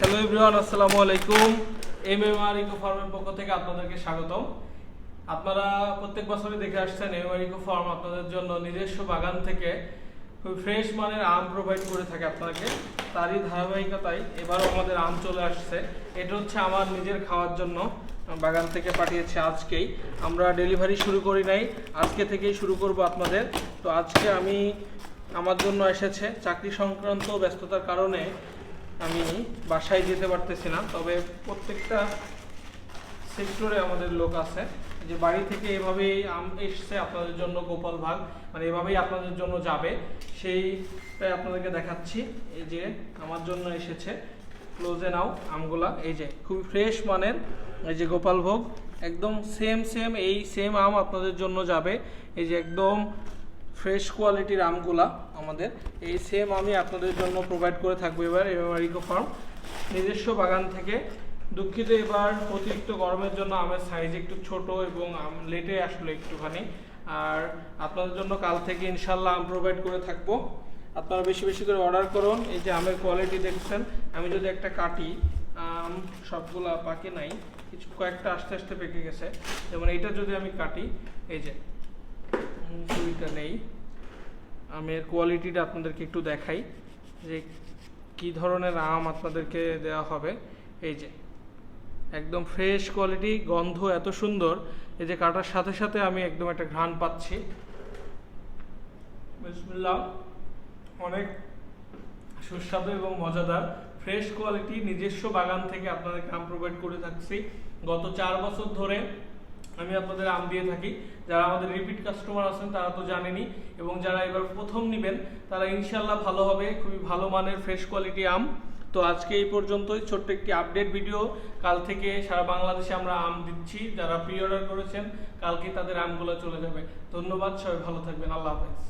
Hello everyone, আসসালামু আলাইকুম। M M R eco ফার্মের পক্ষ থেকে আপনাদেরকে স্বাগতম। আপনারা প্রত্যেক বছরই দেখে আসছেন এম আর ইকো ফার্ম আপনাদের জন্য নিজস্ব বাগান থেকে খুব ফ্রেশ মানের আম প্রোভাইড করে থাকে আপনাকে। তারই ধারাবাহিকতায় এবারও আমাদের আম চলে আসছে। এটা হচ্ছে আমার নিজের খাওয়ার জন্য বাগান থেকে পাঠিয়েছে আজকেই। আমরা ডেলিভারি শুরু করি নাই, আজকে থেকেই শুরু করব আপনাদের। তো আজকে আমি, আমার জন্য এসেছে চাকরি সংক্রান্ত ব্যস্ততার কারণে আমি বাসায় যেতে পারতেছি না তবে প্রত্যেকটা সেক্টরে আমাদের লোক আছে। যে বাড়ি থেকে এভাবেই আম এসছে আপনাদের জন্য গোপাল ভাগ মানে এভাবেই আপনাদের জন্য যাবে। সেইটাই আপনাদেরকে দেখাচ্ছি। এই যে আমার জন্য এসেছে। ক্লোজে নাও আমগুলা। এই যে খুবই ফ্রেশ মানের, এই যে গোপাল ভোগ। একদম সেম সেম এই সেম আম আপনাদের জন্য যাবে। এই যে একদম ফ্রেশ কোয়ালিটির আমগুলা আমাদের। এই সেম আমি আপনাদের জন্য প্রোভাইড করে থাকব এবার এবার ইকো ফার্ম নিজস্ব বাগান থেকে দুঃখিত, এবার অতিরিক্ত গরমের জন্য আমের সাইজ একটু ছোট এবং আম লেটে আসলো একটুখানি। আর আপনাদের জন্য কাল থেকে ইনশাল্লাহ আম প্রোভাইড করে থাকব। আপনারা বেশি বেশি করে অর্ডার করুন। এই যে আমের কোয়ালিটি দেখছেন, আমি যদি একটা কাটি, আম সবগুলা পাকে নাই, কিছু কয়েকটা আস্তে আস্তে পেকে গেছে। যেমন এটা যদি আমি কাটি, এই যে ছুরিটা নেই। আমের কোয়ালিটিটা আপনাদেরকে একটু দেখাই, যে কি ধরনের আম আপনাদেরকে দেওয়া হবে। এই যে, একদম ফ্রেশ কোয়ালিটি গন্ধ এত সুন্দর, এই যে কাটার সাথে সাথে আমি একদম একটা ঘ্রাণ পাচ্ছি। অনেক সুস্বাদু এবং মজাদার। ফ্রেশ কোয়ালিটি নিজস্ব বাগান থেকে আপনাদেরকে আম প্রোভাইড করে থাকছি। গত চার বছর ধরে আমি আপনাদের আম দিয়ে থাকি। যারা আমাদের রিপিট কাস্টমার আছেন, তারা তো জানেনি এবং যারা এবার প্রথম নেবেন, তারা ইনশাল্লাহ ভালো হবে। খুবই ভালো মানের ফ্রেশ কোয়ালিটি আম। তো আজকে এই পর্যন্তই। ছোট্ট একটি আপডেট ভিডিও কাল থেকে সারা বাংলাদেশে আমরা আম দিচ্ছি। যারা প্রি অর্ডার করেছেন, কালকে তাদের আমগুলো চলে যাবে। ধন্যবাদ। সবাই ভালো থাকবেন। আল্লাহ হাফেজ।